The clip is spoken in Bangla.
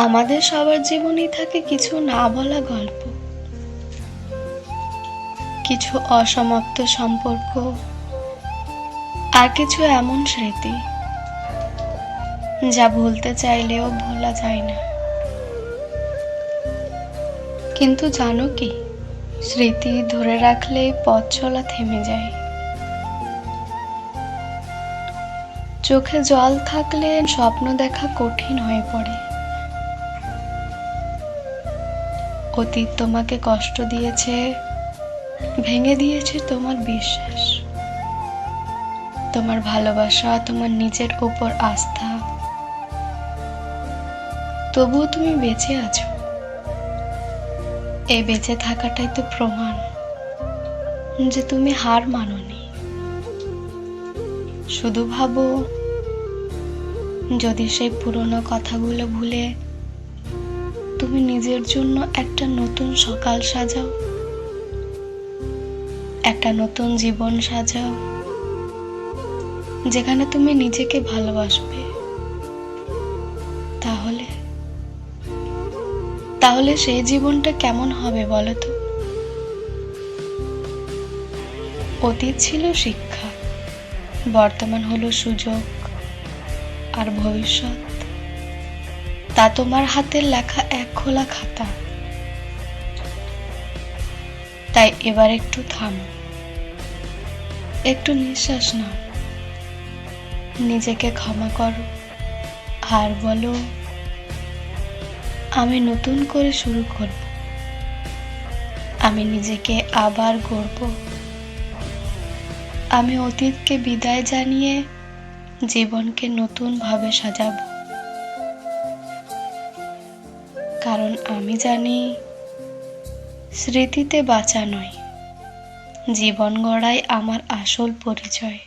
আমাদের সবার জীবনেই থাকে কিছু না বলা গল্প। কিছু অসমাপ্ত সম্পর্ক, আর কিছু এমন স্মৃতি যা ভুলতে চাইলেও ভোলা যায় না। কিন্তু জানো কি, স্মৃতি ধরে রাখলে পথ চলা থেমে যায়। চোখে জল থাকলে স্বপ্ন দেখা কঠিন হয়ে পড়ে। অতীত তোমাকে কষ্ট দিয়েছে, ভেঙে দিয়েছে তোমার বিশ্বাস। তোমার ভালোবাসা, তোমার নিজের উপর আস্থা। তবুও তুমি বেঁচে আছো। এই বেঁচে থাকাটাই তো প্রমাণ যে তুমি হার মানোনি। শুধু ভাবো, যদি সেই পুরনো কথাগুলো ভুলে তুমি নিজের জন্য একটা নতুন সকাল সাজাও। একটা নতুন জীবন সাজাও। যেখানে তুমি নিজেকে ভালোবাসবে। তাহলে? তাহলে সেই জীবনটা কেমন হবে বলো তো? অতীত ছিল শিক্ষা, বর্তমান হলো সুযোগ আর ভবিষ্যৎ। তা তোমার হাতের লেখা এক খোলা খাতা। তাই এবার একটু থামো। একটু নিঃশ্বাস নাও। নিজেকে ক্ষমা করো। আর বলো, আমি নতুন করে শুরু করব। আমি নিজেকে আবার গড়ব। আমি অতীতকে বিদায় জানিয়ে জীবনকে নতুনভাবে সাজাবো। কারণ আমি জানি স্মৃতিতে বাঁচা নয়। জীবন গড়াই আমার আসল পরিচয়।